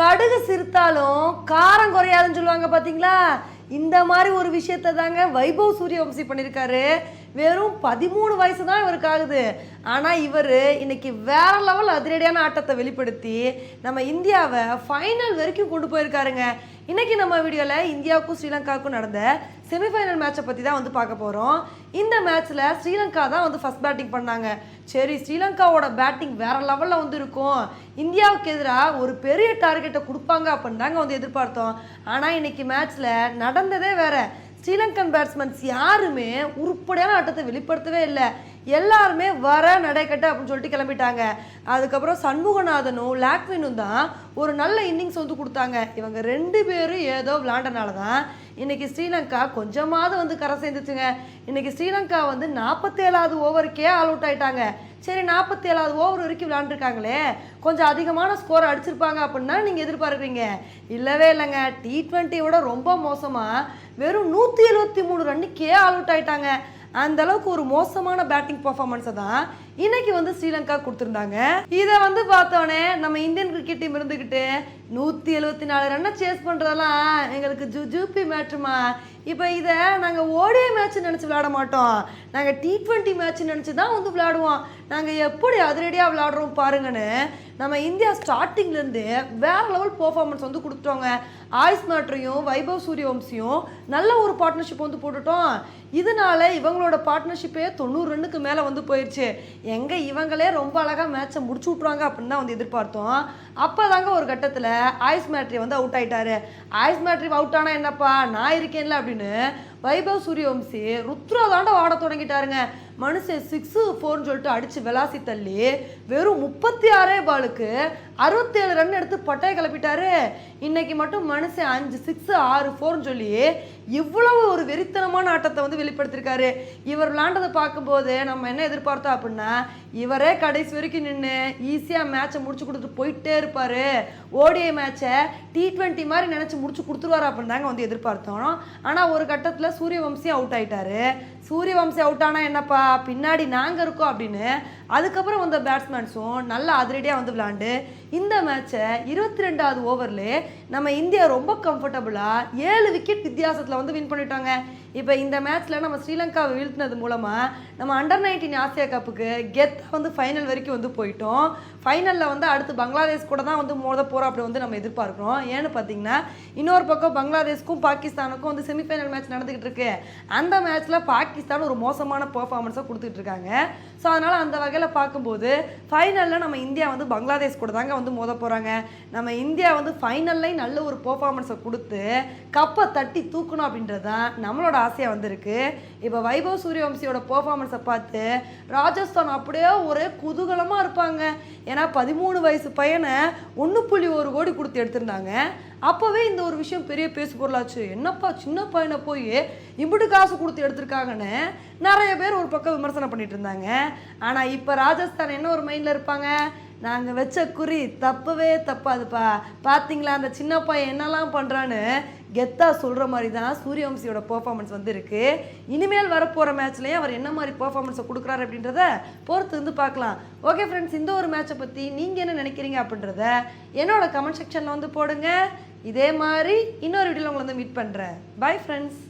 கடுகு சிரித்தாலும் காரம் குறையாதுன்னு சொல்லுவாங்க பார்த்தீங்களா இந்த மாதிரி ஒரு விஷயத்தை தாங்க வைபவ் சூரியவம்சி பண்ணியிருக்காரு வெறும் பதிமூணு வயசு தான் இவருக்கு ஆகுது. ஆனால் இவர் இன்னைக்கு வேற லெவல் அதிரடியான ஆட்டத்தை வெளிப்படுத்தி நம்ம இந்தியாவை ஃபைனல் வரைக்கும் கொண்டு போயிருக்காருங்க. இன்னைக்கு நம்ம வீடியோவில் இந்தியாவுக்கும் ஸ்ரீலங்காவுக்கும் நடந்த செமிஃபைனல் மேட்சை பற்றி தான் வந்து பார்க்க போகிறோம் இந்த மேட்ச்சில் ஸ்ரீலங்கா தான் வந்து ஃபஸ்ட் பேட்டிங் பண்ணாங்க. சரி ஸ்ரீலங்காவோட பேட்டிங் வேற லெவலில் வந்து இருக்கும். இந்தியாவுக்கு எதிராக ஒரு பெரிய டார்கெட்டை கொடுப்பாங்க அப்படின்னு தாங்க வந்து எதிர்பார்த்தோம். ஆனால் இன்னைக்கு மேட்ச்சில் நடந்ததே வேறு. ஸ்ரீலங்கன் பேட்ஸ்மேன்ஸ் யாருமே உருப்படியான ஆட்டத்தை வெளிப்படுத்தவே இல்லை. எல்லாருமே வர நடைக்கட்ட அப்படின்னு சொல்லிட்டு கிளம்பிட்டாங்க. அதுக்கப்புறம் சண்முகநாதனும் லாக்வினும் தான் ஒரு நல்ல இன்னிங்ஸ் வந்து கொடுத்தாங்க. இவங்க ரெண்டு பேரும் ஏதோ விளாண்டனால தான் இன்னைக்கு ஸ்ரீலங்கா கொஞ்சமாவது வந்து கரை சேர்ந்துச்சுங்க. இன்னைக்கு ஸ்ரீலங்கா வந்து நாற்பத்தேழாவது ஓவருக்கே ஆல் அவுட் ஆயிட்டாங்க. சரி நாற்பத்தி ஏழாவது ஓவர் வரைக்கும் விளாண்டுருக்காங்களே கொஞ்சம் அதிகமான ஸ்கோர் அடிச்சிருப்பாங்க அப்படின்னா நீங்கள் எதிர்பார்க்குறீங்க. இல்லவே இல்லைங்க. டி ட்வெண்ட்டியோட ரொம்ப மோசமாக வெறும் நூற்றி எழுபத்தி மூணு ரன்னுக்கே ஆல் அவுட் ஆயிட்டாங்க. அந்த அளவுக்கு ஒரு மோசமான பேட்டிங் பர்ஃபார்மன்ஸை தான் இன்னைக்கு வந்து ஸ்ரீலங்கா கொடுத்துருந்தாங்க. இதை வந்து பார்த்தோன்னே நம்ம இந்தியன் கிரிக்கெட் டீம் இருந்துக்கிட்டு நூற்றி எழுபத்தி நாலு ரன்னை சேஸ் பண்ணுறதெல்லாம் எங்களுக்கு ஜு ஜூபி மேட்ருமா? இப்போ இதை நாங்கள் ஓடிய மேட்ச் நினச்சி விளையாட மாட்டோம். நாங்கள் டி ட்வெண்ட்டி மேட்ச் நினச்சி தான் வந்து விளையாடுவோம். நாங்கள் எப்படி அதிரடியாக விளையாடுறோம் பாருங்கன்னு நம்ம இந்தியா ஸ்டார்டிங்லேருந்து வேற லெவல் பர்ஃபார்மன்ஸ் வந்து கொடுத்துட்டோங்க. ஆயுஸ் மேட்ரையும் வைபவ் சூரியவம்சியும் நல்ல ஒரு பார்ட்னர்ஷிப் வந்து போட்டுட்டோம். இதனால இவங்களோட பார்ட்னர்ஷிப்பே தொண்ணூறு ரன்னுக்கு மேலே வந்து போயிடுச்சு எங்கே இவங்களே ரொம்ப அழகாக மேட்சை முடிச்சு விட்ருவாங்க அப்படின்னு தான் வந்து எதிர்பார்த்தோம். அப்போ தாங்க ஒரு கட்டத்தில் ஆயுஸ் மேட்ரி வந்து அவுட் ஆயிட்டாரு. ஆயுஸ் மேட்ரி அவுட் ஆனால் என்னப்பா? நான் இருக்கேன்ல அப்படின்னு வைபவ் சூரியவம்சி ருத்ரா தாண்ட ஆட தொடங்கிட்டாருங்க. மனுஷன் சிக்ஸு ஃபோர்னு சொல்லிட்டு அடித்து விளாசி தள்ளி வெறும் முப்பத்தி ஆறே பாலுக்கு அறுபத்தேழு ரன் எடுத்து பட்டையை கிளப்பிட்டாரு. இன்னைக்கு மட்டும் மனுஷன் அஞ்சு சிக்ஸு ஆறு ஃபோர்னு சொல்லி இவ்வளவு ஒரு வெறித்தனமான ஆட்டத்தை வந்து வெளிப்படுத்தியிருக்காரு இவர் விளாண்டதை பார்க்கும்போது நம்ம என்ன எதிர்பார்த்தோம் அப்படின்னா இவரே கடைசி வரைக்கும் நின்று ஈஸியாக மேட்சை முடிச்சு கொடுத்துட்டு போயிட்டே இருப்பார். ஓடிஐ மேட்சை டி ட்வெண்ட்டி மாதிரி நினச்சி முடிச்சு கொடுத்துருவாரு அப்படின்னு தாங்க வந்து எதிர்பார்த்தோம். ஆனால் ஒரு கட்டத்தில் சூரியவம்சி அவுட் ஆகிட்டாரு சூரியவம்சி அவுட் ஆனால் என்னப்பா? பின்னாடி நாங்கள் இருக்கோம் அப்படின்னு அதுக்கப்புறம் வந்த பேட்ஸ்மேன்ஸும் நல்ல அதிரடியாக வந்து விளாண்டு இந்த மேட்சை இருபத்தி ரெண்டாவது ஓவரில் நம்ம இந்தியா ரொம்ப கம்ஃபர்டபுளாக ஏழு விக்கெட் வித்தியாசத்தில் வந்து வின் பண்ணிட்டாங்க. இப்போ இந்த மேட்ச்சில் நம்ம ஸ்ரீலங்காவை வீழ்த்தினது மூலமாக நம்ம அண்டர் நைன்டீன் ஆசியா கப்புக்கு கெத்தாக வந்து ஃபைனல் வரைக்கும் வந்து போயிட்டோம். ஃபைனலில் வந்து அடுத்து பங்களாதேஷ் கூட தான் வந்து மோத போகிறோம் அப்படி வந்து நம்ம எதிர்பார்க்குறோம். ஏன்னு பார்த்தீங்கன்னா இன்னொரு பக்கம் பங்களாதேஷ்க்கும் பாகிஸ்தானுக்கும் வந்து செமிஃபைனல் மேட்ச் நடந்துகிட்டு இருக்கு. அந்த மேட்ச்சில் பாகிஸ்தான் ஒரு மோசமான பெர்ஃபார்மன்ஸை கொடுத்துட்டு இருக்காங்க. ஸோ அதனால் அந்த வகையில் பார்க்கும்போது ஃபைனலில் நம்ம இந்தியா வந்து பங்களாதேஷ் கூட தாங்க வந்து மோத போகிறாங்க நம்ம இந்தியா வந்து ஃபைனல்லையும் நல்ல ஒரு பெர்ஃபார்மன்ஸை கொடுத்து கப்பை தட்டி தூக்கணும் அப்படின்றது தான் நம்மளோட ஆசையாக வந்திருக்கு. இப்போ வைபவ் சூரியவம்சியோட பர்ஃபார்மன்ஸை பார்த்து ராஜஸ்தான் அப்படியே ஒரே குதூகலமாக இருப்பாங்க. ஏன்னா பதிமூணு வயசு பையனை ஒன்று புள்ளி ஒரு கோடி கொடுத்து எடுத்திருந்தாங்க. அப்போவே இந்த ஒரு விஷயம் பெரிய பேசு பொருளாச்சு. என்னப்பா சின்ன பையனை போய் இப்படி காசு கொடுத்து எடுத்திருக்காங்கன்னு நிறைய பேர் ஒரு பக்கம் விமர்சனம் பண்ணிட்டு இருந்தாங்க. ஆனால் இப்போ ராஜஸ்தான் என்ன ஒரு மைண்டில் இருப்பாங்க? நாங்கள் வச்ச குறி தப்பவே தப்பாதுப்பா. பார்த்தீங்களா அந்த சின்ன பையன் என்னெல்லாம் பண்ணுறான்னு கெத்தாக சொல்கிற மாதிரி தான் சூரியவம்சியோட பர்ஃபார்மன்ஸ் வந்து இருக்குது இனிமேல் வரப்போகிற மேட்ச்லேயும் அவர் என்ன மாதிரி பர்ஃபார்மன்ஸை கொடுக்குறாரு அப்படின்றத பொறுத்து வந்து பார்க்கலாம். ஓகே ஃப்ரெண்ட்ஸ் இந்த ஒரு மேட்சை பற்றி நீங்கள் என்ன நினைக்கிறீங்க அப்படின்றத என்னோட கமெண்ட் செக்ஷனில் வந்து போடுங்க. இதே மாதிரி இன்னொரு வீடியோவில் உங்களை வந்து மீட் பண்ணுறேன் பை ஃப்ரெண்ட்ஸ்